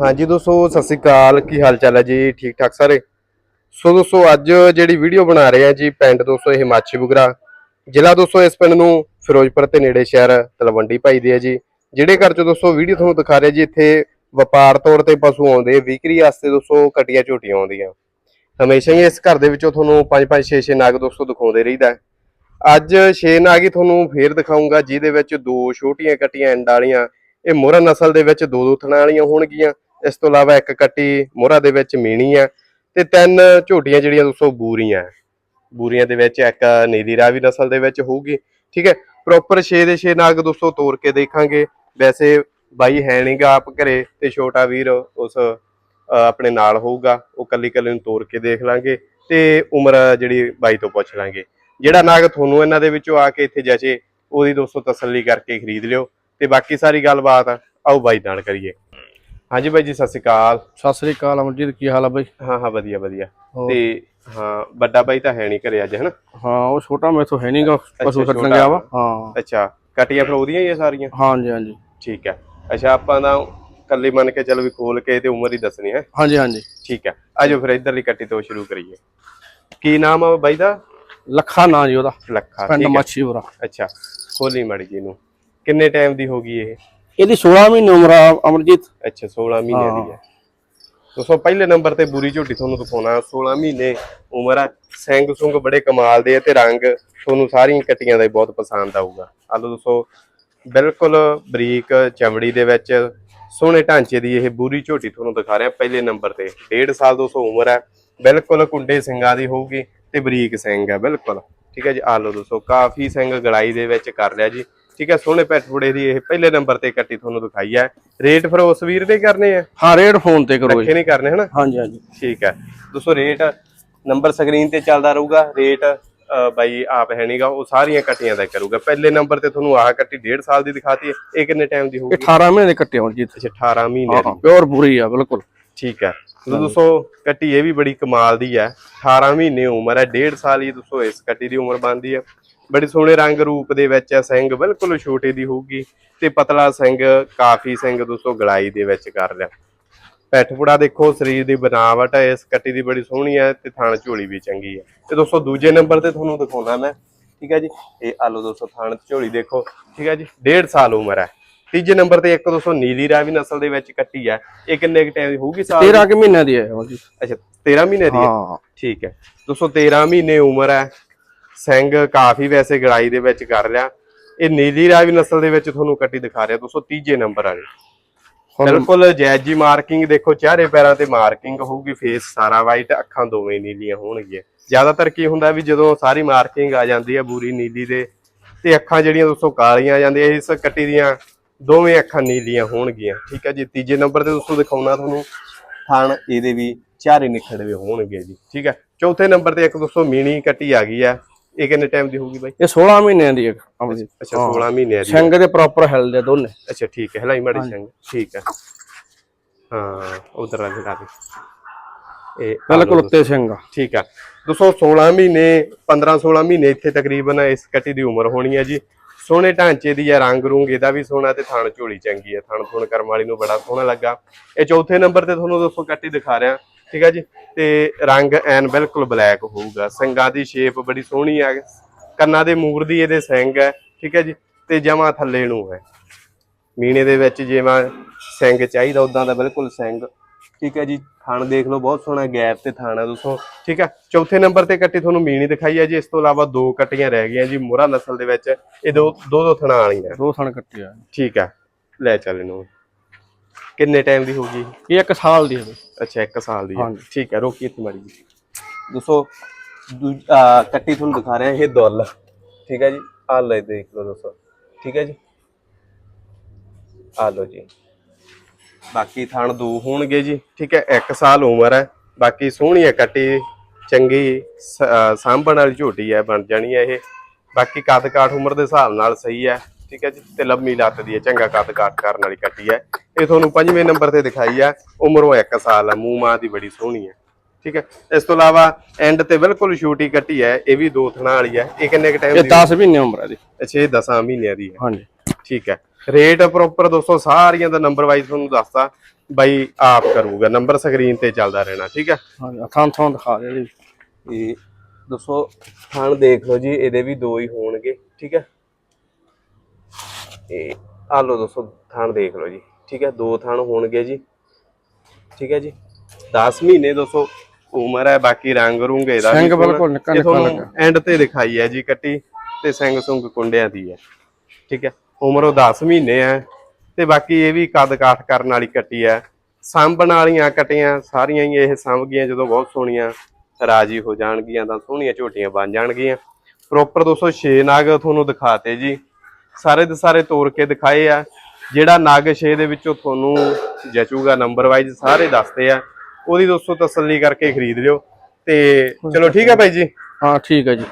ਹਾਂਜੀ ਦੋਸਤੋ, ਸਤਿ ਸ੍ਰੀ ਅਕਾਲ। ਕੀ ਹਾਲ ਚਾਲ ਹੈ ਜੀ? ਠੀਕ ਠਾਕ ਸਾਰੇ? ਸੋ ਦੋਸਤੋ, ਅੱਜ ਜਿਹੜੀ ਵੀਡੀਓ ਬਣਾ ਰਹੇ ਆ ਜੀ, ਪਿੰਡ ਦੋਸਤੋ, ਇਹ ਮਾਛੀ ਬੁਗਰਾ। ਜ਼ਿਲ੍ਹਾ ਦੋਸਤੋ, ਇਸ ਪਿੰਡ ਨੂੰ ਫਿਰੋਜ਼ਪੁਰ ਤੇ ਨੇੜੇ ਸ਼ਹਿਰ ਤਲਵੰਡੀ ਭਾਈ ਦੇ ਆ ਜੀ। ਜਿਹੜੇ ਘਰ ਚ ਦੋਸਤੋ, ਵੀਡੀਓ ਤੁਹਾਨੂੰ ਦਿਖਾ ਰਹੇ ਜੀ, ਇੱਥੇ ਵਪਾਰ ਤੌਰ ਤੇ ਪਸ਼ੂ ਆਉਂਦੇ, ਵਿਕਰੀ ਵਾਸਤੇ ਦੋਸਤੋ ਕਟੀਆਂ ਝੋਟੀਆਂ ਆਉਂਦੀਆਂ। ਹਮੇਸ਼ਾ ਹੀ ਇਸ ਘਰ ਦੇ ਵਿੱਚੋਂ ਤੁਹਾਨੂੰ 5-5 6-6 ਨਾਗ ਦੋਸਤੋ ਦਿਖਾਉਂਦੇ ਰਹੀਦਾ ਅੱਜ 6 ਨਾਗ ਹੀ ਤੁਹਾਨੂੰ ਫੇਰ ਦਿਖਾਉਂਗਾ ਜਿਹਦੇ ਵਿੱਚ ਦੋ ਛੋਟੀਆਂ ਕਟੀਆਂ ਐਂਡ ਵਾਲੀਆਂ, ਇਹ ਮੋਹਰਾ ਨਸਲ ਦੇ ਵਿੱਚ ਦੋ ਦੋ ਥਣਾਂ ਵਾਲੀਆਂ ਹੋਣਗੀਆਂ। ਇਸ ਤੋਂ ਇਲਾਵਾ ਇੱਕ ਕੱਟੀ ਮੋਹਰਾ ਦੇ ਵਿੱਚ ਮੀਣੀ ਆ ਤੇ ਤਿੰਨ ਝੋਟੀਆਂ ਜਿਹੜੀਆਂ ਦੋਸਤੋ ਬੂਰੀਆਂ ਬੂਰੀਆਂ ਦੇ ਵਿੱਚ ਇੱਕ ਨੀਲੀ ਰਾਵੀ ਨਸਲ ਦੇ ਵਿੱਚ ਹੋਊਗੀ, ਠੀਕ ਹੈ? ਪ੍ਰੋਪਰ 6 ਦੇ 6 ਨਾਗ ਦੋਸਤੋ ਤੋੜ ਕੇ ਦੇਖਾਂਗੇ। ਵੈਸੇ ਬਾਈ ਹੈ ਨਹੀਂਗਾ ਆਪ ਘਰੇ ਤੇ ਛੋਟਾ ਵੀਰ ਉਸ ਆਪਣੇ ਨਾਲ ਹੋਊਗਾ। ਉਹ ਕੱਲੀ ਕੱਲੀ ਨੂੰ ਤੋੜ ਕੇ ਦੇਖ ਲਾਂਗੇ ਤੇ ਉਮਰ ਜਿਹੜੀ ਬਾਈ ਤੋਂ ਪੁੱਛ ਲਾਂਗੇ। ਜਿਹੜਾ ਨਾਗ ਤੁਹਾਨੂੰ ਇਹਨਾਂ ਦੇ ਵਿੱਚੋਂ ਆ ਕੇ ਇੱਥੇ ਜਚੇ, ਉਹਦੀ ਦੋਸਤੋ ਤਸੱਲੀ ਕਰਕੇ ਖਰੀਦ ਲਿਓ ਤੇ ਬਾਕੀ ਸਾਰੀ ਗੱਲਬਾਤ ਆਓ ਬਾਈ ਨਾਲ ਕਰੀਏ। ਹਾਂਜੀ ਬਾਈ ਜੀ ਸਤਿ ਸ਼੍ਰੀ ਅਕਾਲ। ਸਤਿ ਸ੍ਰੀ ਅਕਾਲ ਅਮਰਜੀਤ ਕੀ ਹਾਲ ਆ ਬਾਈ? ਹਾਂ ਹਾਂ ਵਧੀਆ ਵਧੀਆ? ਤੇ ਹਾਂ ਵੱਡਾ ਬਾਈ ਤਾਂ ਹੈ ਨਹੀਂ ਘਰੇ ਅੱਜ ਹਨਾ? ਹਾਂ ਉਹ ਛੋਟਾ ਮੈਥੋਂ ਹੈ ਨਹੀਂਗਾ ਪਸ਼ੂ ਛੱਡਣ। ਗਿਆ ਵਾ। ਹਾਂ। ਅੱਛਾ ਕਟੀਆਂ ਫਿਰ ਉਹਦੀਆਂ ਹੀ ਆ ਸਾਰੀਆਂ? ਹਾਂਜੀ ਹਾਂਜੀ। ਠੀਕ ਹੈ ਅੱਛਾ ਆਪਾਂ ਤਾਂ ਕੱਲੀ ਮੰਨ ਕੇ ਚੱਲ ਵੀ ਖੋਲ ਕੇ ਤੇ ਉਮਰ ਹੀ ਦੱਸਣੀ ਹੈ। ਹਾਂਜੀ ਹਾਂਜੀ। ਠੀਕ ਹੈ ਆਜੋ ਫਿਰ ਇਧਰਲੀ ਕੱਟੀ ਤੋਂ ਸ਼ੁਰੂ ਕਰੀਏ। ਕੀ ਨਾਮ ਆ ਬਾਈ ਦਾ? ਲੱਖਾ ਨਾਂ ਜੀ ਉਹਦਾ। ਲੱਖਾ ਪਿੰਡ ਠੀਕ ਹੈ ਮਾਛੀਪੁਰਾ। ਅੱਛਾ ਖੋਲੀ ਮੜੀ ਜੀ ਨੂੰ ਕਿੰਨੇ ਟਾਈਮ ਦੀ ਹੋ ਗਈ ਇਹ? ਇਹਦੀ 16 ਮਹੀਨੇ ਉਮਰ ਆ ਅਮਰਜੀਤ। ਅੱਛਾ 16 ਮਹੀਨਿਆਂ ਦੀ ਹੈ। ਦੋਸਤੋ ਪਹਿਲੇ ਨੰਬਰ ਤੇ ਬੂਰੀ ਝੋਟੀ ਤੁਹਾਨੂੰ ਦਿਖਾਉਣਾ। 16 ਮਹੀਨੇ ਉਮਰ ਹੈ ਸਿੰਘ ਸੁੰਗ ਬੜੇ ਕਮਾਲ ਦੇ ਆ ਤੇ ਰੰਗ ਤੁਹਾਨੂੰ ਸਾਰੀਆਂ ਕੱਟੀਆਂ ਦਾ ਬਹੁਤ ਪਸੰਦ ਆਊਗਾ। ਆਲੋ ਦੋਸਤੋ ਬਿਲਕੁਲ ਬਰੀਕ ਚਮੜੀ ਦੇ ਵਿੱਚ ਸੋਹਣੇ ਢਾਂਚੇ ਦੀ ਇਹ ਬੂਰੀ ਝੋਟੀ ਤੁਹਾਨੂੰ ਦਿਖਾ ਰਿਹਾ ਪਹਿਲੇ ਨੰਬਰ ਤੇ। 1.5 ਸਾਲ ਦੋਸਤੋ ਉਮਰ ਹੈ ਬਿਲਕੁਲ ਕੁੰਡੇ ਸਿੰਘਾਂ ਦੀ ਹੋਊਗੀ ਤੇ ਬਰੀਕ ਸਿੰਘ ਹੈ ਬਿਲਕੁਲ। ਠੀਕ ਹੈ ਜੀ ਆਲੋ ਦੋਸਤੋ ਕਾਫੀ ਸਿੰਘ ਗੜਾਈ ਦੇ ਵਿੱਚ ਕਰ ਲਿਆ ਜੀ। ਠੀਕ ਹੈ ਸੋਹਣੇ ਪੈਟ ਫੁੜੇ ਦੀ ਇਹ ਪਹਿਲੇ ਨੰਬਰ ਤੇ ਕੱਟੀ ਤੁਹਾਨੂੰ ਦਿਖਾਈ ਹੈ। ਰੇਟ ਫਿਰ ਉਸ ਵੀਰ ਦੇ ਕਰਨੇ ਆ? ਹਾਂ ਰੇਡ ਫੋਨ ਤੇ ਕਰੋ ਜੀ। ਨਹੀਂ ਕਰਨੇ ਹਨਾ? ਹਾਂਜੀ ਹਾਂਜੀ। ਠੀਕ ਹੈ। ਦੋਸਤੋ ਰੇਟ ਨੰਬਰ ਸਕਰੀਨ ਤੇ ਚੱਲਦਾ ਰਹੂਗਾ। ਰੇਟ ਬਾਈ ਆਪ ਹੈ ਨਹੀਂਗਾ ਉਹ ਸਾਰੀਆਂ ਕੱਟੀਆਂ ਦਾ ਕਰੂਗਾ। ਪਹਿਲੇ ਨੰਬਰ ਤੇ ਤੁਹਾਨੂੰ ਆਹ ਕੱਟੀ 1.5 ਸਾਲ ਦੀ ਦਿਖਾਤੀ ਇਹ ਕਿੰਨੇ ਟਾਈਮ ਦੀ ਹੋਊਗੀ? 18 ਮਹੀਨੇ ਦੇ ਕੱਟੇ ਅਮਰਜੀਤ ਅੱਛਾ 18 ਮਹੀਨੇ ਪਿਓਰ ਪੂਰੀ ਆ ਬਿਲਕੁਲ। ਠੀਕ ਹੈ। ਸੋ ਦੋਸਤੋ, ਕੱਟੀ ਇਹ ਵੀ ਬੜੀ ਕਮਾਲ ਦੀ ਹੈ। 18 ਮਹੀਨੇ ਉਮਰ ਹੈ 1.5 ਸਾਲ ਹੀ ਦੋਸਤੋ ਇਸ ਕੱਟੀ ਦੀ ਉਮਰ ਬਣਦੀ ਹੈ। ਬੜੀ ਸੋਹਣੇ ਰੰਗ ਰੂਪ ਦੇ ਵਿੱਚ ਹੈ ਸਿੰਘ ਬਿਲਕੁਲ ਛੋਟੇ ਦੀ ਹੋਊਗੀ ਤੇ ਪਤਲਾ ਸਿੰਘ, ਕਾਫੀ ਸਿੰਘ ਦੋਸਤੋ ਗਲਾਈ ਦੇ ਵਿੱਚ ਕਰ ਲਿਆ ਪੈਠਪੁੜਾ ਦੇਖੋ, ਸਰੀਰ ਦੀ ਬਣਾਵਟ ਹੈ, ਇਸ ਕੱਟੀ ਦੀ ਬੜੀ ਸੋਹਣੀ ਹੈ ਤੇ ਥਣ ਝੋਲੀ ਵੀ ਚੰਗੀ ਹੈ। ਤੇ ਦੋਸਤੋ, ਦੂਜੇ ਨੰਬਰ ਤੇ ਤੁਹਾਨੂੰ ਦਿਖਾਉਣਾ ਮੈਂ, ਠੀਕ ਹੈ ਜੀ? ਇਹ ਆਲੋ ਦੋਸਤੋ, ਥਣ ਝੋਲੀ ਦੇਖੋ, ਠੀਕ ਹੈ ਜੀ? 1.5 ਸਾਲ ਉਮਰ ਹੈ। ਤੀਜੇ ਨੰਬਰ ਤੇ ਇੱਕ ਦੋਸਤੋ ਨੀਲੀ ਰਾਵੀ ਨਸਲ ਦੇ ਵਿੱਚ ਕੱਟੀ ਹੈ ਇਹ ਕਿੰਨੇ ਕੁ ਟਾਈਮ ਦੀ ਹੋਊਗੀ ਸਾਲ ਦੀ? 13 ਕਿ ਮਹੀਨਿਆਂ ਦੀ ਹੈ ਅੱਛਾ 13 ਮਹੀਨੇ ਦੀ ਹੈ? ਹਾਂ। ਠੀਕ ਹੈ। ਦੋਸਤੋ 13 ਮਹੀਨੇ ਉਮਰ ਹੈ। ਸਿੰਘ ਕਾਫੀ ਵੈਸੇ ਗੜਾਈ ਦੇ ਵਿੱਚ ਕਰ ਲਿਆ ਇਹ ਨੀਲੀ ਰਾਵੀ ਨਸਲ ਦੇ ਵਿੱਚ ਤੁਹਾਨੂੰ ਕੱਟੀ ਦਿਖਾ ਰਿਹਾ। ਦੋਸਤੋ ਤੀਜੇ ਨੰਬਰ ਵਾਲੀ। ਬਿਲਕੁਲ ਜੈਜ ਜੀ ਮਾਰਕਿੰਗ ਦੇਖੋ ਚਿਹਰੇ ਪੈਰਾਂ ਤੇ ਮਾਰਕਿੰਗ ਹੋਊਗੀ ਫੇਸ ਸਾਰਾ ਵਾਈਟ ਅੱਖਾਂ ਦੋਵੇਂ ਨੀਲੀਆਂ ਹੋਣਗੀਆਂ। ਜ਼ਿਆਦਾਤਰ ਕੀ ਹੁੰਦਾ ਵੀ ਜਦੋਂ ਸਾਰੀ ਮਾਰਕਿੰਗ ਆ ਜਾਂਦੀ ਹੈ ਬੂਰੀ ਨੀਲੀ ਦੇ ਤੇ ਅੱਖਾਂ ਜਿਹੜੀਆਂ ਦੋਸਤੋ ਕਾਲੀਆਂ ਆ ਜਾਂਦੀਆਂ ਇਸ ਕੱਟੀ ਦੀਆਂ ਦੋਵੇਂ ਅੱਖਾਂ ਨੀਲੀਆਂ ਹੋਣਗੀਆਂ। ਠੀਕ ਹੈ ਜੀ? ਤੀਜੇ ਨੰਬਰ ਤੇ ਦੋਸਤੋ ਦਿਖਾਉਣਾ ਤੁਹਾਨੂੰ ਥਣ ਇਹਦੇ ਵੀ ਚਾਰੇ ਨਿਖੜਵੇ ਹੋਣਗੇ ਜੀ। ਠੀਕ ਹੈ? ਚੌਥੇ ਨੰਬਰ ਤੇ ਇੱਕ ਦੋਸਤੋ ਮੀਣੀ ਕੱਟੀ ਆ ਗਈ ਹੈ। ਇਹ ਕਿੰਨੇ ਟਾਈਮ ਦੀ ਹੋਊਗੀ ਬਾਈ? ਇਹ 16 ਮਹੀਨਿਆਂ ਦੀ ਹੈ ਅੱਛਾ 16 ਮਹੀਨਿਆਂ ਦੀ। ਸਿੰਘ ਦੇ ਪ੍ਰੋਪਰ ਹਿਲਦੇ ਆ ਦੋਨੇ। ਅੱਛਾ ਠੀਕ ਹੈ। ਹਲਾਈ ਮਾੜੀ ਸਿੰਘ ਠੀਕ ਹੈ। ਹਾਂ ਉਧਰ ਲਾ ਦੇ। ਇਹ ਬਿਲਕੁਲ ਉੱਤੇ ਸਿੰਘ ਠੀਕ ਆ 216 ਮਹੀਨੇ 15 16 ਮਹੀਨੇ ਇੱਥੇ ਤਕਰੀਬਨ ਇਸ ਕੱਟੀ ਦੀ ਉਮਰ ਹੋਣੀ ਹੈ ਜੀ। ਸੋਹਣੇ ਢਾਂਚੇ ਦੀ ਹੈ ਰੰਗ ਰੂੰਗ ਇਹਦਾ ਵੀ ਸੋਹਣਾ ਤੇ ਥਣ ਝੋਲੀ ਚੰਗੀ ਹੈ ਥਣ ਥੁਣ ਕਰਮ ਵਾਲੀ ਨੂੰ ਬੜਾ ਸੋਹਣਾ ਲੱਗਾ। ਇਹ ਚੌਥੇ ਨੰਬਰ ਤੇ ਤੁਹਾਨੂੰ ਦੋਸਤੋ ਕੱਟੀ ਦਿਖਾ ਰਿਹਾ। ਠੀਕ ਹੈ ਜੀ? ਤੇ ਰੰਗ ਐਨ ਬਿਲਕੁਲ ਬਲੈਕ ਹੋਊਗਾ। ਸਿੰਗਾਂ ਦੀ ਸ਼ੇਪ ਬੜੀ ਸੋਹਣੀ ਹੈ ਕੰਨਾਂ ਦੇ ਮੂਰ ਦੀ ਇਹਦੇ ਸਿੰਗ ਹੈ ਠੀਕ ਹੈ ਜੀ? ਤੇ ਜਮਾ ਥੱਲੇ ਨੂੰ ਹੈ। ਮੀਨੇ ਦੇ ਵਿੱਚ ਜਿਵੇਂ ਸਿੰਗ ਚਾਹੀਦਾ ਉਦਾਂ ਦਾ ਬਿਲਕੁਲ ਸਿੰਘ ਠੀਕ ਹੈ ਜੀ? ਥਣ ਦੇਖ ਲਓ ਬਹੁਤ ਸੋਹਣਾ ਗੈਪ ਤੇ ਥਣ ਹੈ ਦੋਸਤੋ। ਠੀਕ ਹੈ ਚੌਥੇ ਨੰਬਰ ਤੇ ਕੱਟੀ ਤੁਹਾਨੂੰ ਮੀਣੀ ਦਿਖਾਈ ਹੈ ਜੀ। ਇਸ ਤੋਂ ਇਲਾਵਾ ਦੋ ਕੱਟੀਆਂ ਰਹਿ ਗਈਆਂ ਜੀ ਮੋਹਰਾ ਨਸਲ ਦੇ ਵਿੱਚ। ਇਹ ਦੋ ਦੋ ਦੋ ਥਣਾਂ ਵਾਲੀਆਂ ਦੋ ਥਣ ਕੱਟੇ ਆ। ਠੀਕ ਹੈ ਲੈ ਚੱਲ ਇਹਨੂੰ। ਕਿੰਨੇ ਟਾਈਮ ਦੀ ਹੋਊਗੀ? ਇਹ ਇੱਕ ਸਾਲ ਦੀ ਹੈ ਅੱਛਾ 1 ਸਾਲ ਦੀ ਹੈ। ਠੀਕ ਹੈ ਰੋਕੀ ਇੱਥੇ ਜੀ। ਦੋਸਤੋ ਕੱਟੀ ਤੁਹਾਨੂੰ ਦਿਖਾ ਰਿਹਾ ਇਹ ਦੁੱਲ। ਠੀਕ ਹੈ ਜੀ ਆ ਲੈ ਦੇਖ ਲਓ ਦੋਸਤੋ। ਠੀਕ ਹੈ ਜੀ। ਆ ਲਓ ਜੀ। ਬਾਕੀ ਥਣ ਦੋ ਹੋਣਗੇ ਜੀ ਠੀਕ ਹੈ 1 ਸਾਲ ਉਮਰ ਹੈ ਬਾਕੀ ਸੋਹਣੀ ਹੈ ਕੱਟੀ ਚੰਗੀ ਸਾਂਭਣ ਵਾਲੀ ਝੋਟੀ ਹੈ ਬਣ ਜਾਣੀ ਹੈ ਇਹ। ਬਾਕੀ ਕੱਦ ਕਾਠ ਉਮਰ ਦੇ ਹਿਸਾਬ ਨਾਲ ਸਹੀ ਹੈ ਠੀਕ ਹੈ ਜੀ ਤੇ ਲੰਮੀ ਲੱਤ ਦੀ ਹੈ ਚੰਗਾ ਕੱਦ ਕਾਠ ਕਰਨ ਵਾਲੀ ਕੱਟੀ ਹੈ। ਇਹ ਤੁਹਾਨੂੰ ਪੰਜਵੇਂ ਨੰਬਰ ਤੇ ਦਿਖਾਈ ਹੈ ਉਮਰੋਂ 1 ਸਾਲ ਹੈ ਮੂੰਹ ਮਾਂ ਦੀ ਬੜੀ ਸੋਹਣੀ ਹੈ ਠੀਕ ਹੈ। ਇਸ ਤੋਂ ਇਲਾਵਾ ਐਂਡ ਤੇ ਬਿਲਕੁਲ ਛੋਟੀ ਕੱਟੀ ਹੈ ਇਹ ਵੀ ਦੋ ਥਣਾ ਵਾਲੀ ਹੈ ਇਹ ਕਿੰਨੇ ਕ ਟਾਈਮ ਇਹ ਦੀ 10 ਮਹੀਨੇ ਉਮਰ ਹੈ ਦੀ ਅੱਛਾ ਇਹ 10 ਮਹੀਨਿਆਂ ਦੀ ਹੈ। ਹਾਂਜੀ। ਠੀਕ ਹੈ। ਰੇਟ ਪ੍ਰੋਪਰ ਦੋਸਤੋ ਸਾਰੀਆਂ ਦਾ ਨੰਬਰ ਵਾਈਜ਼ ਤੁਹਾਨੂੰ ਦੱਸਤਾ ਬਾਈ ਆਪ ਕਰੂਗਾ। ਨੰਬਰ ਸਕਰੀਨ ਤੇ ਚੱਲਦਾ ਰਹਿਣਾ ਠੀਕ ਹੈ ਹਾਂਜੀ ਥਾਂ ਥਾਂ ਦਿਖਾ ਦਿਓ ਜੀ ਇਹ ਦੱਸੋ ਥਣ ਦੇਖ ਲਓ ਜੀ ਇਹਦੇ ਵੀ ਦੋ ਹੀ ਹੋਣਗੇ ਠੀਕ ਹੈ ਇਹ ਆ ਲਓ ਦੋਸਤੋ ਥਣ ਦੇਖ ਲਓ ਜੀ ਠੀਕ ਹੈ ਦੋ ਥਣ ਹੋਣਗੇ ਜੀ ਠੀਕ ਹੈ ਜੀ? 10 ਮਹੀਨੇ ਦੋਸਤੋ ਉਮਰ ਹੈ ਬਾਕੀ ਰੰਗ ਰੁੰਗ ਇਹਦਾ ਸਿੰਘ ਬਿਲਕੁਲ ਨਿੱਕਾ ਨਿੱਕਾ ਲੱਗਾ। ਐਂਡ ਤੇ ਦਿਖਾਈ ਹੈ ਜੀ ਕੱਟੀ ਤੇ ਸਿੰਘ ਸੁੰਗ ਕੁੰਡਿਆਂ ਦੀ ਹੈ ਠੀਕ ਹੈ ਉਮਰ ਉਹ 10 ਮਹੀਨੇ ਹੈ ਤੇ ਬਾਕੀ ਇਹ ਵੀ ਕੱਦ ਕਾਠ ਕਰਨ ਵਾਲੀ ਕੱਟੀ ਹੈ ਸਾਂਭਣ ਵਾਲੀਆਂ ਕਟੀਆਂ, ਸਾਰੀਆਂ ਹੀ ਇਹ ਸਾਂਭ ਗਈਆਂ, ਜਦੋਂ ਬਹੁਤ ਸੋਹਣੀਆਂ ਰਾਜੀ ਹੋ ਜਾਣਗੀਆਂ ਤਾਂ ਸੋਹਣੀਆਂ ਝੋਟੀਆਂ ਬਣ ਜਾਣਗੀਆਂ। ਪ੍ਰੋਪਰ 206 ਨਾਗ ਤੁਹਾਨੂੰ ਦਿਖਾਤੇ ਜੀ। ਸਾਰੇ ਦੇ ਸਾਰੇ ਤੋੜ ਕੇ ਦਿਖਾਏ ਆ। ਜਿਹੜਾ ਨਾਗ 6 ਦੇ ਵਿੱਚੋਂ ਤੁਹਾਨੂੰ ਜਚੂਗਾ ਨੰਬਰ ਵਾਈਜ਼ ਸਾਰੇ ਦੱਸਦੇ ਆ। ਉਹਦੀ ਦੋਸਤੋ ਤਸੱਲੀ ਕਰਕੇ ਖਰੀਦ ਲਿਓ। ਤੇ ਚਲੋ ਠੀਕ ਹੈ ਭਾਈ ਜੀ। ਹਾਂ, ਠੀਕ ਹੈ ਜੀ।